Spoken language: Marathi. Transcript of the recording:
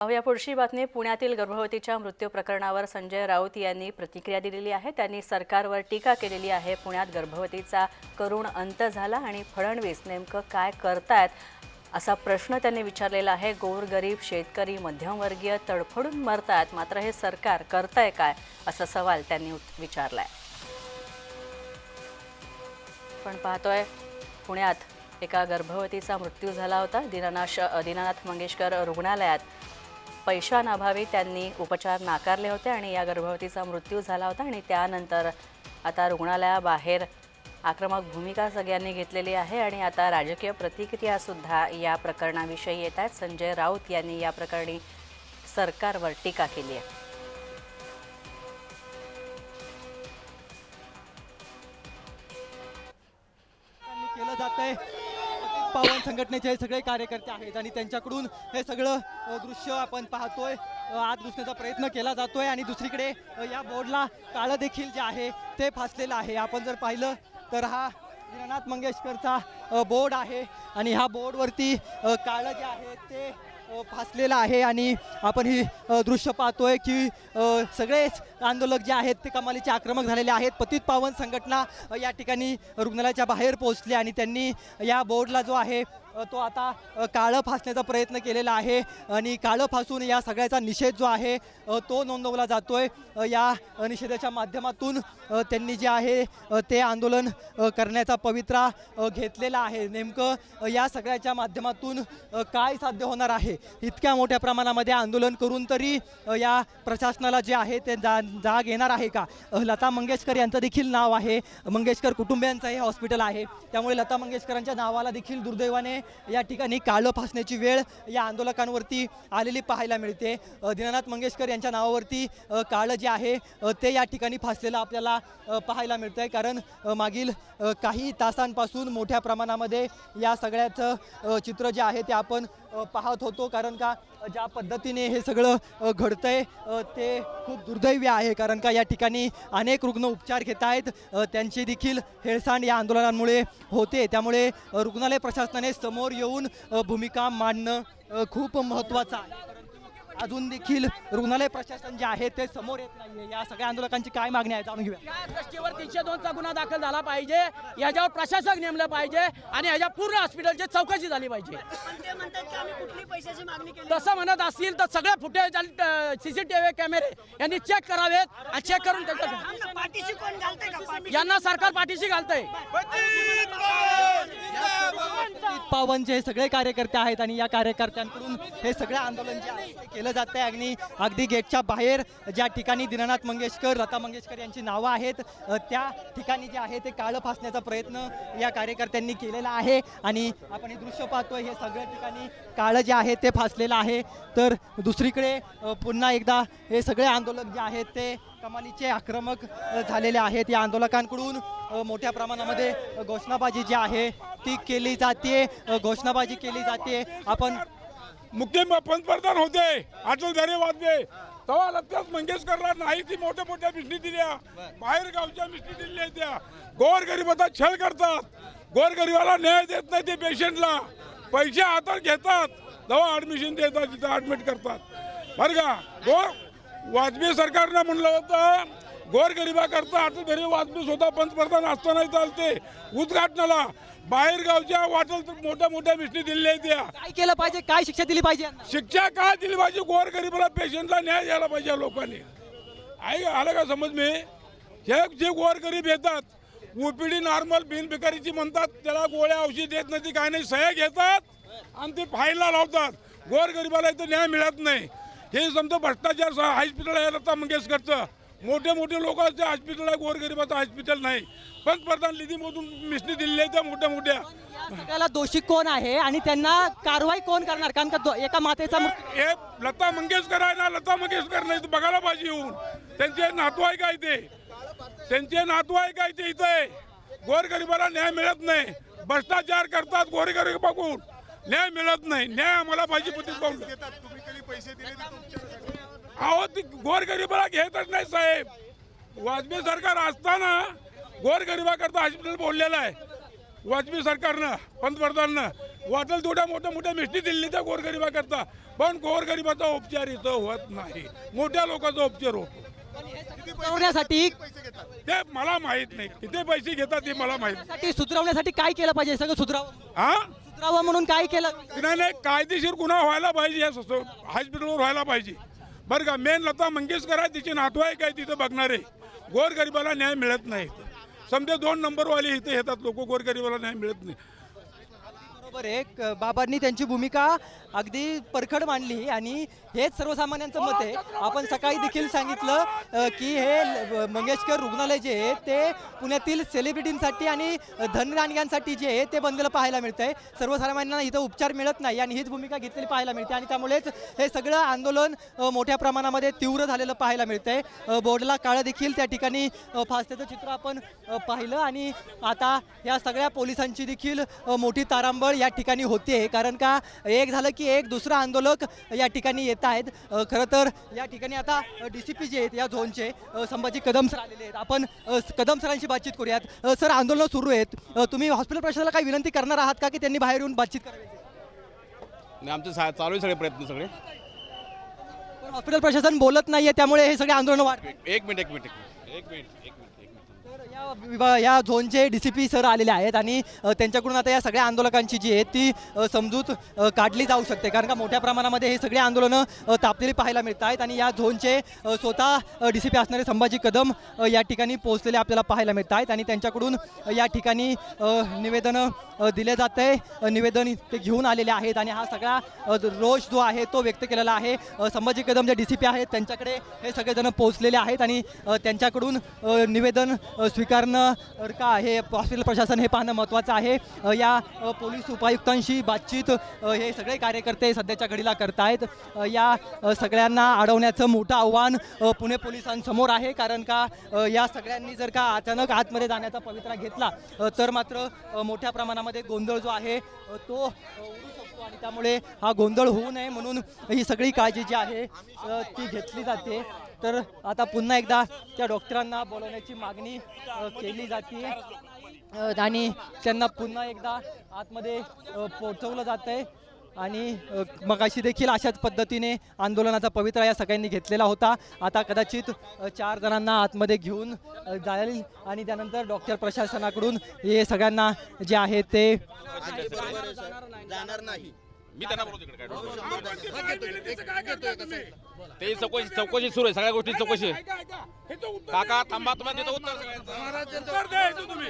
पाहूया पुढची बातमी पुण्यातील गर्भवतीच्या मृत्यू प्रकरणावर संजय राऊत यांनी प्रतिक्रिया दिलेली आहे. त्यांनी सरकारवर टीका केलेली आहे. पुण्यात गर्भवतीचा करुण अंत झाला आणि फडणवीस नेमकं काय करतायत असा प्रश्न त्यांनी विचारलेला आहे. गोरगरीब शेतकरी मध्यमवर्गीय तडफडून मरतायत. मात्र हे सरकार करतंय काय असा सवाल त्यांनी विचारलाय. पण पाहतोय पुण्यात एका गर्भवतीचा मृत्यू झाला होता. दीनानाश दीनानाथ मंगेशकर रुग्णालयात पैशांअभावी त्यांनी उपचार नाकारले होते आणि या गर्भवतीचा मृत्यू झाला होता आणि त्यानंतर आता रुग्णालयाबाहेर आक्रमक भूमिका सगळ्यांनी घेतलेली आहे आणि आता राजकीय प्रतिक्रियासुद्धा या प्रकरणाविषयी येत आहेत. संजय राऊत यांनी या प्रकरणी सरकारवर टीका केली आहे. केलं जात आहे पवन संघटनेचे सगळे कार्यकर्ते आहेत आणि त्यांच्याकडून हे सगळं दृश्य आपण पाहतोय. आत घुसण्याचा प्रयत्न केला जातोय आणि दुसरीकडे या बोर्डला काळं देखील जे आहे ते फासलेलं आहे. आपण जर पाहिलं तर हा दीनानाथ मंगेशकरचा बोर्ड आहे आणि ह्या बोर्डवरती काळं जे आहे ते फासलेला आहे आणि आपण ही दृश्य पाहतोय की सगळेच आंदोलक जे आहेत ते कमालीचे आक्रमक झालेले आहेत. पतित पावन संघटना या ठिकाणी रुग्णालयाच्या बाहेर पोहोचली आणि त्यांनी या बोर्डला जो आहे तो आता काळं फासण्याचा प्रयत्न केलेला आहे. आणि काळं फासून या सगळ्याचा निषेध जो आहे तो नोंदवला जातोय. आहे या निषेधाच्या माध्यमातून त्यांनी जे आहे ते आंदोलन करण्याचा पवित्रा घेतलेला आहे. नेमकं या सगळ्याच्या माध्यमातून काय साध्य होणार आहे? इतक्या मोठ्या प्रमाणामध्ये आंदोलन करून तरी या प्रशासनाला जे आहे ते जा जाग येणार आहे का? लता मंगेशकर यांचं देखील नाव आहे. मंगेशकर कुटुंबियांचं हे हॉस्पिटल आहे. त्यामुळे लता मंगेशकरांच्या नावाला देखील दुर्दैवाने या ठिकाणी काळं फासण्याची वेळ या आंदोलकांवरती आलेली पाहायला मिळते. दीनानाथ मंगेशकर यांच्या नावावरती काळं जे आहे ते या ठिकाणी फासलेलं आपल्याला पाहायला मिळतं आहे कारण मागील काही तासांपासून मोठ्या प्रमाणामध्ये या सगळ्याचं चित्र जे आहे ते आपण पाहत होतो. कारण का ज्या पद्धतीने हे सगळं घडतंय ते खूप दुर्दैवी आहे. कारण का या ठिकाणी अनेक रुग्ण उपचार घेत आहेत. त्यांची देखील हेळसांड या आंदोलनांमुळे होते. त्यामुळे रुग्णालय प्रशासनाने समोर येऊन भूमिका मांडणं खूप महत्त्वाचं आहे. अजून देखील रुग्णालय प्रशासन जे आहे ते समोर येत नाहीये. या सगळ्या आंदोलकांची काय मागणी आहे जाणून घेऊया. या गोष्टीवर तीनशे दोनचा गुन्हा दाखल झाला पाहिजे. याच्यावर प्रशासक नेमलं पाहिजे आणि ह्याच्या पूर्ण हॉस्पिटलची चौकशी झाली पाहिजे. पण ते म्हणतात की आम्ही कुठली पैशाची मागणी केली? तसं म्हणत असतील तर सगळे फुटेज आणि सीसीटीव्ही कॅमेरे यांनी चेक करावेत आणि चेक करून? यांना सरकार पाठीशी घालतंय. पावन जे सगळे कार्यकर्ते आहेत आणि या कार्यकर्त्यांकडून हे सगळं आंदोलन जे आहे ते केलं जात आहे. आणि अगदी गेटच्या बाहेर ज्या ठिकाणी दीनानाथ मंगेशकर लता मंगेशकर यांची नावं आहेत त्या ठिकाणी जे आहे ते काळं फासण्याचा प्रयत्न या कार्यकर्त्यांनी केलेला आहे. आणि आपण हे दृश्य पाहतोय हे सगळ्या ठिकाणी काळं जे आहे ते फासलेलं आहे. तर दुसरीकडे पुन्हा एकदा हे सगळे आंदोलक जे आहेत ते कमालीचे आक्रमक झालेले आहेत. या आंदोलकांकडून मोठ्या प्रमाणामध्ये घोषणाबाजी जी आहे ती केली जाते. घोषणाबाजी केली जाते. आपण मुख्य पंतप्रधान होते. अटल बिहारी वाजपेयी तेव्हा लक्षात मंगेशकरला नाही ती मोठ्या मोठ्या मिष्टी दिल्या. बाहेर गावच्या मिष्टी दिल्या त्या. गोरगरिबाचा छळ करतात. गोरगरिबाला न्याय देत नाही ते पेशंटला. पैसे हातात घेतात. तेव्हा ऍडमिशन देतात तिथं ऍडमिट करतात. बरं का? गोर वाजपेयी सरकारनं म्हणलं होतं गोर गरिबाकरता अटल बिहारी वाजपेयी स्वतः पंतप्रधान असतानाही चालते. उद्घाटनाला बाहेर गावच्या वाटल मोठ्या मोठ्या मिष्टी दिल्या त्या. काय केलं पाहिजे? काय शिक्षा दिली पाहिजे यांना? शिक्षा काय दिली पाहिजे? गोर गरीबाला पेशंटला न्याय द्यायला पाहिजे या लोकांनी. आई आलं का समज मी? हे जे गोर गरीब येतात ओपीडी नॉर्मल बिन बिकारीची म्हणतात त्याला गोळ्या औषध देत नाही ती काय नाही सह्या घेतात आणि ते फाईलला लावतात. गोर गरीबाला इथं न्याय मिळत नाही. हे समजा भ्रष्टाचार हॉस्पिटल आहे लता मंगेशकरचं. मोठे मोठे लोकांचं हॉस्पिटल आहे गोरगरिबाचं हॉस्पिटल नाही. पंतप्रधान निधीमधून दिलेल्या आहेत त्या मोठ्या मोठ्या. सगळ्याला दोषी कोण आहे आणि त्यांना कारवाई कोण करणार? कारण का एका मातेचा हे लता मंगेशकर आहे ना लता मंगेशकर नाही बघायला पाहिजे येऊन. त्यांचे नातवाईक आहे ते त्यांचे नातवाईक आहे ते इथे गोरगरिबाला न्याय मिळत नाही. भ्रष्टाचार करतात गोरगरीब बघून न्याय मिळत नाही. न्याय आम्हाला पाहिजे पती पाहून अहो ती गोरगरिबाला घेतच नाही साहेब. वाजपेयी सरकार असताना गोरगरिबाकरता हॉस्पिटल बोललेलं आहे. वाजपेयी सरकारनं पंतप्रधाननं वाटेल तेवढ्या मोठ्या मोठ्या मिष्टी दिल्ली त्या गोरगरिबाकरता. पण गोरगरिबाचा उपचार इथं होत नाही. मोठ्या लोकांचा उपचार होतो. सुधारण्यासाठी ते मला माहीत नाही. किती पैसे घेतात ते मला माहीत सुधारण्यासाठी काय केलं पाहिजे? सगळं सुधरावं. हा? सुधरावं म्हणून काय केलं? नाही नाही कायदेशीर गुन्हा व्हायला पाहिजे या सो- हॉस्पिटलवर व्हायला पाहिजे. बरं का मेन लता मंगेशकर आहे तिचे नातू आहे तिथं बघणारे. गोरगरिबाला न्याय मिळत नाही. समजा दोन नंबरवाले इथे येतात लोक गोरगरिबाला न्याय मिळत नाही. बरोबर आहे. बाबांनी त्यांची भूमिका अगदी परखड मांडली आणि हेच सर्वसामान्यांचं मत आहे. आपण सकाळी देखील सांगितलं की हे मंगेशकर रुग्णालय जे आहे ते पुण्यातील सेलिब्रिटींसाठी आणि धनदानग्यांसाठी जे आहे ते बनलेलं पाहायला मिळतं आहे सर्वसामान्यांना इथं उपचार मिळत नाही आणि हीच भूमिका घेतलेली पाहायला मिळते आणि त्यामुळेच हे सगळं आंदोलन मोठ्या प्रमाणामध्ये तीव्र झालेलं पाहायला मिळतं आहे बोर्डला काळं देखील त्या ठिकाणी फासल्याचं चित्र आपण पाहिलं आणि आता या सगळ्या पोलिसांची देखील मोठी तारांबळ या ठिकाणी होते. कारण का एक झालं की एक दुसरं आंदोलक या ठिकाणी येत आहेत. खरं तर या ठिकाणी आता डी सी पी जे आहेत या झोनचे संभाजी कदम सर आलेले आहेत. आपण कदम सरांशी बातचीत करूयात. सर आंदोलन सुरू आहेत. तुम्ही हॉस्पिटल प्रशासनाला काही विनंती करणार आहात का की त्यांनी बाहेर येऊन बातचीत करावी? आमचे सा- चालू आहे सगळे प्रयत्न सगळे. पण हॉस्पिटल प्रशासन बोलत नाहीये त्यामुळे हे सगळे आंदोलन वाढ एक मिनिट एक मिनिट. एक मिनिट एक मिनिट. विभाग या झोनचे डी सी पी सर आलेले आहेत आणि त्यांच्याकडून आता या सगळ्या आंदोलकांची जी आहे ती समजूत काढली जाऊ शकते. कारण का मोठ्या प्रमाणामध्ये हे सगळे आंदोलनं तापलेली पाहायला मिळत आहेत आणि या झोनचे स्वतः डी सी पी असणारे संभाजी कदम या ठिकाणी पोहोचलेले आपल्याला पाहायला मिळत आहेत आणि त्यांच्याकडून या ठिकाणी निवेदनं दिले जात आहे. निवेदन ते घेऊन आलेले आहेत आणि हा सगळा जो रोष जो आहे तो व्यक्त केलेला आहे. संभाजी कदम जे डी सी पी आहेत त्यांच्याकडे हे सगळेजण पोहोचलेले आहेत आणि त्यांच्याकडून निवेदन स्वीकार स्वीकारणं का हे हॉस्पिटल प्रशासन हे पाहणं महत्त्वाचं आहे. या पोलीस उपायुक्तांशी बातचीत हे सगळे कार्यकर्ते सध्याच्या घडीला करतायत. या सगळ्यांना अडवण्याचं मोठं आव्हान पुणे पोलिसांसमोर आहे. कारण का या सगळ्यांनी जर का अचानक आतमध्ये जाण्याचा पवित्रा घेतला तर मात्र मोठ्या प्रमाणामध्ये गोंधळ जो आहे तो उडू शकतो आणि त्यामुळे हा गोंधळ होऊ नये म्हणून ही सगळी काळजी जी आहे ती घेतली जाते. तर आता पुन्हा एकदा त्या डॉक्टरांना बोलवण्याची मागणी केली जाते. आणि त्यांना पुन्हा एकदा आतमध्ये पोचवलं पोहोचवलं जात आहे आणि अ, मगाशी देखील अशाच पद्धतीने आंदोलनाचा पवित्रा या सगळ्यांनी घेतलेला होता. आता कदाचित चार जणांना आतमध्ये घेऊन जाईल. आणि त्यानंतर डॉक्टर प्रशासनाकडून हे सगळ्यांना जे आहे ते जाणार नाही. मी त्यांना बोलतो इकडे काय हा, पण ती चौकशी चौकशी सुरू आहे सगळ्या गोष्टी चौकशी आहे. काका. थांबा तुम्हाला देतो उत्तर सगळ्यांचं ह्याचं तुम्ही